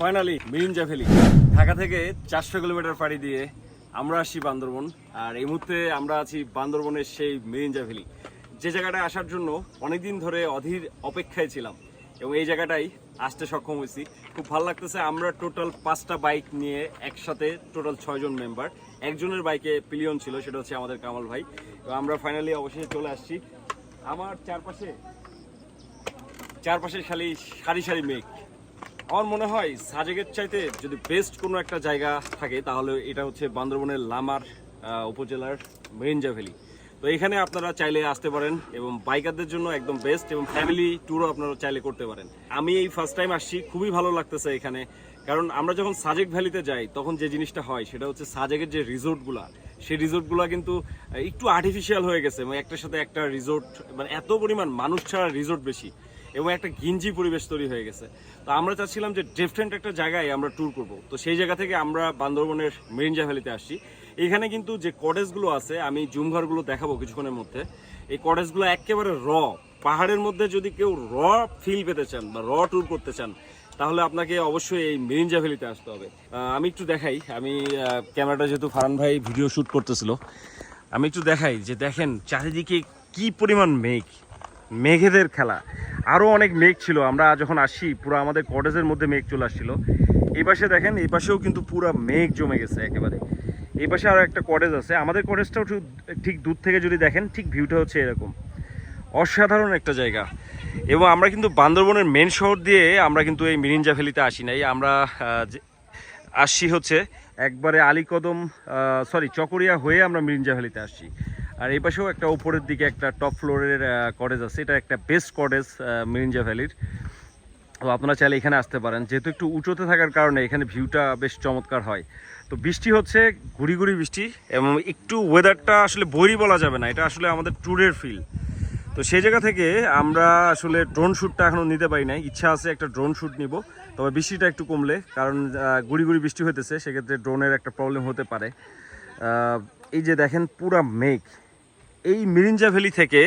Finally Mirinja valley Dhaka থেকে চারশো kilometre পাড়ি দিয়ে আমরা আসছি বান্দরবন, আর এই মুহূর্তে আমরা আছি বান্দরবনের সেই মিরিঞ্জা ভ্যালি যে জায়গাটায় আসার জন্য অনেকদিন ধরে অধীর অপেক্ষায় ছিলাম, এবং এই জায়গাটাই আসতে সক্ষম হয়েছি। খুব ভালো লাগতেছে, আমরা টোটাল পাঁচটা বাইক নিয়ে একসাথে টোটাল ছয়জন মেম্বার একজনের বাইকে পিলিয়ন ছিল, সেটা হচ্ছে আমাদের কামাল ভাই। তো আমরা ফাইনালি অবশেষে চলে আসছি। আমার চারপাশে চারপাশে খালি সারি সারি মেঘ। আমার মনে হয় সাজেকের চাইতে যদি বেস্ট কোনো একটা জায়গা থাকে, তাহলে এটা হচ্ছে বান্দরবনের লামার উপজেলার মেরিঞ্জা ভ্যালি। তো এখানে আপনারা চাইলে আসতে পারেন এবং বাইকারদের জন্য একদম বেস্ট এবং ফ্যামিলি ট্যুরও আপনারা চাইলে করতে পারেন। আমি এই ফার্স্ট টাইম আসছি, খুবই ভালো লাগতেছে এখানে। কারণ আমরা যখন সাজেক ভ্যালিতে যাই, তখন যে জিনিসটা হয়, সেটা হচ্ছে সাজেকের যে রিসোর্টগুলা, সেই রিসোর্টগুলো কিন্তু একটু আর্টিফিশিয়াল হয়ে গেছে এবং একটার সাথে একটা রিসোর্ট মানে এত পরিমাণ মানুষ ছাড়া রিসোর্ট বেশি। এবং একটা গিঞ্জি পরিবেশ তৈরি হয়ে গেছে। তো আমরা চাচ্ছিলাম যে ডিফারেন্ট একটা জায়গায় আমরা ট্যুর করব। তো সেই জায়গা থেকে আমরা বান্দরবনের মেরিঞ্জা ভ্যালিতে আসছি। এখানে কিন্তু যে কটেজগুলো আছে, আমি জুমঘরগুলো দেখাবো কিছুক্ষণের মধ্যে। এই কটেজগুলো একেবারে র। পাহাড়ের মধ্যে যদি কেউ র ফিল পেতে চান বা র ট্যুর করতে চান, তাহলে আপনাকে অবশ্যই এই মেরিঞ্জা ভ্যালিতে আসতে হবে। আমি একটু দেখাই। আমি ক্যামেরাটা যেহেতু ফারান ভাই ভিডিও শ্যুট করতেছিল, আমি একটু দেখাই যে দেখেন, চারিদিকে কি পরিমাণ মেঘ। মেঘেদের খেলা। আরও অনেক মেঘ ছিল। আমরা যখন আসি, পুরো আমাদের কটেজের মধ্যে মেঘ চলে আসছিল। এই পাশে দেখেন, এই পাশেও কিন্তু পুরো মেঘ জমে গেছে একেবারে। এই পাশে আরও একটা কটেজ আছে। আমাদের কটেজটাও ঠিক দূর থেকে যদি দেখেন, ঠিক ভিউটা হচ্ছে এরকম। অসাধারণ একটা জায়গা। এবং আমরা কিন্তু বান্দরবনের মেন শহর দিয়ে আমরা কিন্তু এই মিরিঞ্জা ভ্যালিতে আসি নাই। আমরা আসছি হচ্ছে একবারে আলীকদম সরি চকরিয়া হয়ে আমরা মিরিঞ্জা ভ্যালিতে আসছি। আর এই পাশেও একটা উপরের দিকে একটা টপ ফ্লোরের কটেজ আছে। এটা একটা বেস্ট কটেজ মিরিঞ্জা ভ্যালির তো আপনারা চাইলে এখানে আসতে পারেন। যেহেতু একটু উঁচুতে থাকার কারণে এখানে ভিউটা বেশ চমৎকার হয়। তো বৃষ্টি হচ্ছে, ঘুরি ঘুরি বৃষ্টি, এবং একটু ওয়েদারটা আসলে বৈরি বলা যাবে না। এটা আসলে আমাদের ট্যুরের ফিল তো সেই জায়গা থেকে আমরা আসলে ড্রোন শ্যুটটা এখনও নিতে পারি নাই। ইচ্ছা আছে একটা ড্রোন শ্যুট নিব। তবে বৃষ্টিটা একটু কমলে, কারণ গুড়ি গুড়ি বৃষ্টি হইতেছে, সেক্ষেত্রে ড্রোনের একটা প্রবলেম হতে পারে। এই যে দেখেন, পুরা মেঘ। এই মিরিঞ্জা ভ্যালি থেকে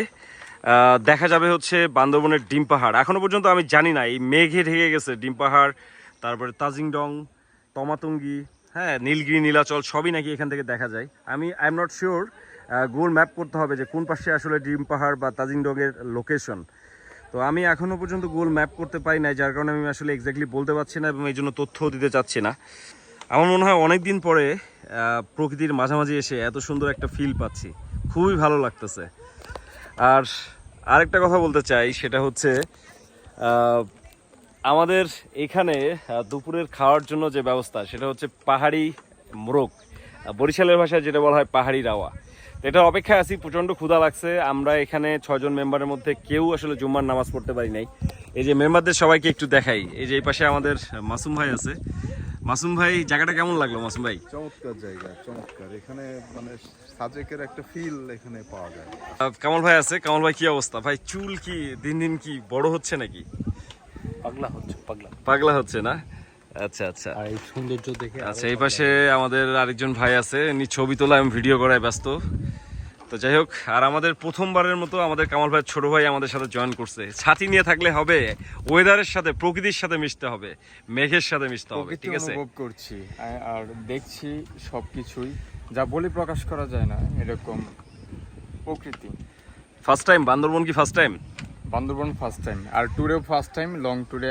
দেখা যাবে হচ্ছে বান্দরবনের ডিম পাহাড়। এখনও পর্যন্ত আমি জানি না, এই মেঘে ঢেকে গেছে ডিম পাহাড়, তারপরে তাজিংডং, তমাতুঙ্গি হ্যাঁ নীলগিরি, নীলাচল, সবই নাকি এখান থেকে দেখা যায়। আমি I am not sure Google map করতে হবে যে কোন পাশে আসলে ডিম পাহাড় বা তাজিংডংয়ের লোকেশন তো আমি এখনও পর্যন্ত গুগল ম্যাপ করতে পারি নাই, যার কারণে আমি আসলে এক্স্যাক্টলি বলতে পারছি না এবং এই জন্য তথ্যও দিতে চাচ্ছি না। আমার মনে হয় অনেক দিন পরে প্রকৃতির মাঝামাঝি এসে এত সুন্দর একটা ফিল পাচ্ছি। খুবই ভালো লাগতেছে। আর আরেকটা কথা বলতে চাই, সেটা হচ্ছে আমাদের এখানে দুপুরের খাওয়ার জন্য যে ব্যবস্থা, সেটা হচ্ছে পাহাড়ি মোরগ। বরিশালের ভাষায় যেটা বলা হয় পাহাড়ি রাওয়া। তো এটার অপেক্ষায় আছি, প্রচণ্ড ক্ষুধা লাগছে। আমরা এখানে ছজন মেম্বারের মধ্যে কেউ আসলে জুম্মার নামাজ পড়তে পারি নাই। এই যে মেম্বারদের সবাইকে একটু দেখাই। এই যে এই পাশে আমাদের মাসুম ভাই আছে। মাসুম ভাই জায়গাটা কেমন লাগল মাসুম ভাই? চমৎকার জায়গা চমৎকার। এখানে মানে সাজেকের একটা ফিল এখানে পাওয়া যায়। কামাল ভাই আছে। কামাল ভাই কি অবস্থা? ভাই চুল কি দিন দিন কি বড় হচ্ছে নাকি? পাগলা হচ্ছে পাগলা। পাগলা হচ্ছে না? আচ্ছা আচ্ছা। আর এই সৌন্দর্য দেখে আচ্ছা এই পাশে আমাদের আরেকজন ভাই আছে। উনি ছবি তোলা এবং ভিডিও করায় ব্যস্ত। তো যাই হোক আর আমাদের প্রথমবারের মতো আমাদের কামাল ভাই ছোট ভাই আমাদের সাথে জয়েন করছে। ছাতি নিয়ে থাকলে হবে ওয়েদারের সাথে প্রকৃতির সাথে মিশতে হবে মেঘের সাথে মিশতে হবে ঠিক আছে? অনুভব করছি আর দেখছি সবকিছুই যা বলে প্রকাশ করা যায় না এরকম প্রকৃতি। ফার্স্ট টাইম বান্দরবন কি first time Bandarban first time আর ট্যুরেও ফার্স্ট টাইম লং ট্যুরে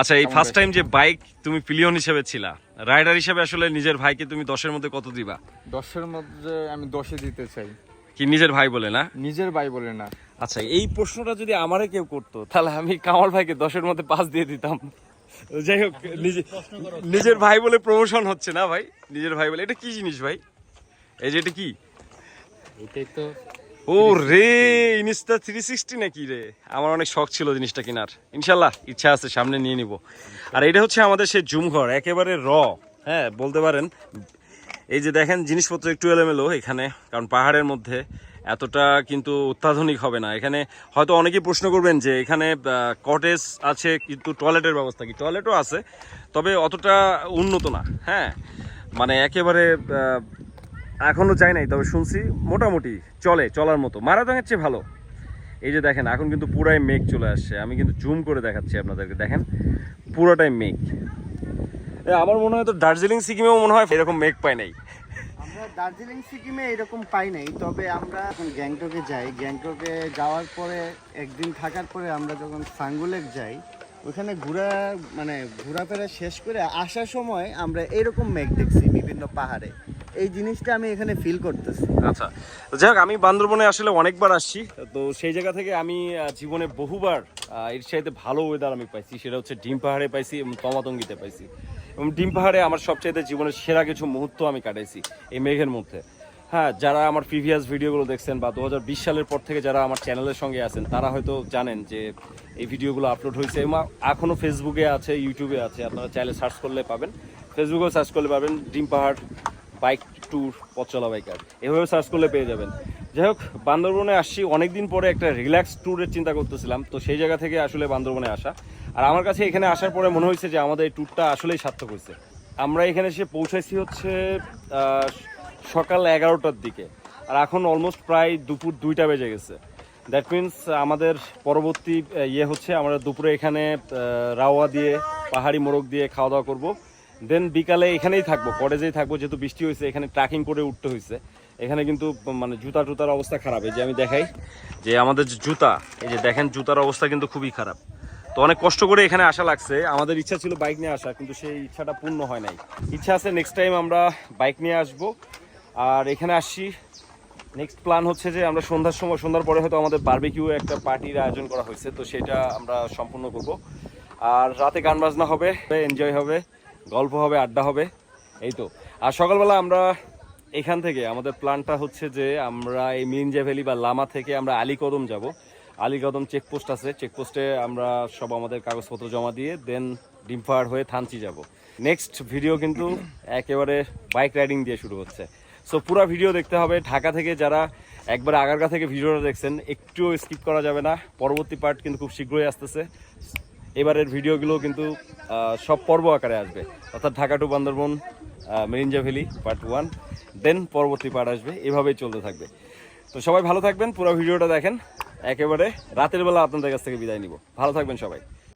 আচ্ছা এই ফার্স্ট টাইম যে বাইক তুমি পিলিয়ন হিসেবে ছিলা রাইডার হিসেবে আসলে নিজের ভাইকে তুমি দশের মধ্যে কত দিবা? দশের মধ্যে আমি দশে দিতে চাই। কি নিজের ভাই বলে না? নিজের ভাই বলে না। আচ্ছা এই প্রশ্নটা যদি আমারে কেউ করতো তাহলে আমি কামাল ভাইকে দশের মধ্যে পাঁচ দিয়ে দিতাম। যাই হোক নিজে নিজের ভাই বলে প্রমোশন হচ্ছে না ভাই? নিজের ভাই বলে এটা কি জিনিস ভাই? এই যে এটা কি? এটাই তো ও রে ইনস্টা থ্রি সিক্সটি নাকি রে? আমার অনেক শখ ছিল জিনিসটা কেনার। ইনশাল্লাহ ইচ্ছা আছে সামনে নিয়ে নিব। আর এটা হচ্ছে আমাদের সেই জুমঘর একেবারে র হ্যাঁ বলতে পারেন। এই যে দেখেন জিনিসপত্র একটু এলোমেলো এখানে কারণ পাহাড়ের মধ্যে এতটা কিন্তু অত্যাধুনিক হবে না। এখানে হয়তো অনেকেই প্রশ্ন করবেন যে এখানে কটেজ আছে কিন্তু টয়লেটের ব্যবস্থা কি? টয়লেটও আছে তবে অতটা উন্নত না হ্যাঁ। মানে একেবারে আহ, এখনও যাই নাই তবে শুনছি মোটামুটি চলে চলার মতো। মারাদঙের চেয়ে ভালো। এই যে দেখেন এখন কিন্তু পুরাই মেঘ চলে আসছে। আমি কিন্তু জুম করে দেখাচ্ছি আপনাদেরকে। দেখেন পুরোটাই মেঘ। আমার মনে হয় তো দার্জিলিং সিকিমেও মনে হয় এরকম মেঘ পায় নাই। দার্জিলিং সিকিমে এরকম পাই নাই তবে আমরা এখন গ্যাংটকে যাই গ্যাংটকে যাওয়ার পরে একদিন থাকার পরে আমরা যখন সাঙ্গুলেক যাই ওখানে ঘোরা মানে ঘোরাফেরা শেষ করে আসার সময় আমরা এরকম মেঘ দেখছি বিভিন্ন পাহাড়ে। এই জিনিসটা আমি এখানে ফিল করতেছি। আচ্ছা যাই হোক আমি বান্দরবনে আসলে অনেকবার আসছি, তো সেই জায়গা থেকে আমি জীবনে বহুবার এর ভালো ওয়েদার আমি পাইছি, সেটা হচ্ছে ডিম পাহাড়ে পাইছি এবং তমাতঙ্গিতে পাইছি। এবং ডিম পাহাড়ে আমার সবচাইতে জীবনের সেরা কিছু মুহূর্ত আমি কাটাইছি এই মেঘের মধ্যে। হ্যাঁ যারা আমার প্রিভিয়াস ভিডিওগুলো দেখছেন বা দু হাজার বিশ সালের পর থেকে যারা আমার চ্যানেলের সঙ্গে আছেন, তারা হয়তো জানেন যে এই ভিডিওগুলো আপলোড হয়েছে এবং এখনও ফেসবুকে আছে ইউটিউবে আছে, আপনারা চাইলে সার্চ করলে পাবেন। ফেসবুকেও সার্চ করলে পাবেন ডিম পাহাড় বাইক ট্যুর পথ চলা বাইকার এভাবে সার্চ করলে পেয়ে যাবেন। যাই হোক, বান্দরবনে আসছি। অনেকদিন পরে একটা রিল্যাক্স ট্যুরের চিন্তা করতেছিলাম। তো সেই জায়গা থেকে আসলে বান্দরবনে আসা। আর আমার কাছে এখানে আসার পরে মনে হয়েছে যে আমাদের এই ট্যুরটা আসলেই সার্থক হয়েছে। আমরা এখানে এসে পৌঁছাইছি হচ্ছে সকাল এগারোটার দিকে। আর এখন অলমোস্ট প্রায় দুপুর দুইটা বেজে গেছে। দ্যাট মিন্স আমাদের পরবর্তী ইয়ে হচ্ছে আমরা দুপুরে এখানে রাওয়া দিয়ে, পাহাড়ি মোরগ দিয়ে খাওয়া দাওয়া করব। দেন বিকালে এখানেই থাকব কটেজেই থাকব, যেহেতু বৃষ্টি হয়েছে, এখানে ট্রাকিং করে উঠতে হয়েছে। এখানে কিন্তু মানে জুতা টুতার অবস্থা খারাপ। এই যে আমি দেখাই, যে আমাদের যে জুতা, এই যে দেখেন জুতার অবস্থা কিন্তু খুবই খারাপ। তো অনেক কষ্ট করে এখানে আসা লাগছে। আমাদের ইচ্ছা ছিল বাইক নিয়ে আসা, কিন্তু সেই ইচ্ছাটা পূর্ণ হয় নাই। ইচ্ছা আছে নেক্সট টাইম আমরা বাইক নিয়ে আসব। আর এখানে আসছি। নেক্সট প্ল্যান হচ্ছে যে আমরা সন্ধ্যার সময়, সন্ধ্যার পরে হয়তো আমাদের বারবিকিউ একটা পার্টির আয়োজন করা হয়েছে। তো সেটা আমরা সম্পূর্ণ করব। আর রাতে গান বাজনা হবে এনজয় হবে। গল্প হবে, আড্ডা হবে, এই তো। আর সকালবেলা আমরা এখান থেকে, আমাদের প্ল্যানটা হচ্ছে যে আমরা এই মিনজা ভ্যালি বা লামা থেকে আমরা আলীকদম যাব। আলীকদম চেকপোস্ট আছে চেকপোস্টে আমরা সব আমাদের কাগজপত্র জমা দিয়ে দেন ডিমফার হয়ে থানচি যাব। নেক্সট ভিডিও কিন্তু একেবারে বাইক রাইডিং দিয়ে শুরু হচ্ছে। সো পুরো ভিডিও দেখতে হবে। ঢাকা থেকে যারা একবার আগারগা থেকে ভিডিওটা দেখছেন, একটুও স্কিপ করা যাবে না। পরবর্তী পার্ট কিন্তু খুব শীঘ্রই আসতেছে। এবারের ভিডিওগুলো কিন্তু সব পর্ব আকারে আসবে। অর্থাৎ Dhaka to Bandarban Marinja valley part one, then পরবর্তী পার্ট আসবে। এভাবেই চলতে থাকবে। তো সবাই ভালো থাকবেন, পুরো ভিডিওটা দেখেন। একেবারে রাতের বেলা আপনাদের কাছ থেকে বিদায় নিব। ভালো থাকবেন সবাই।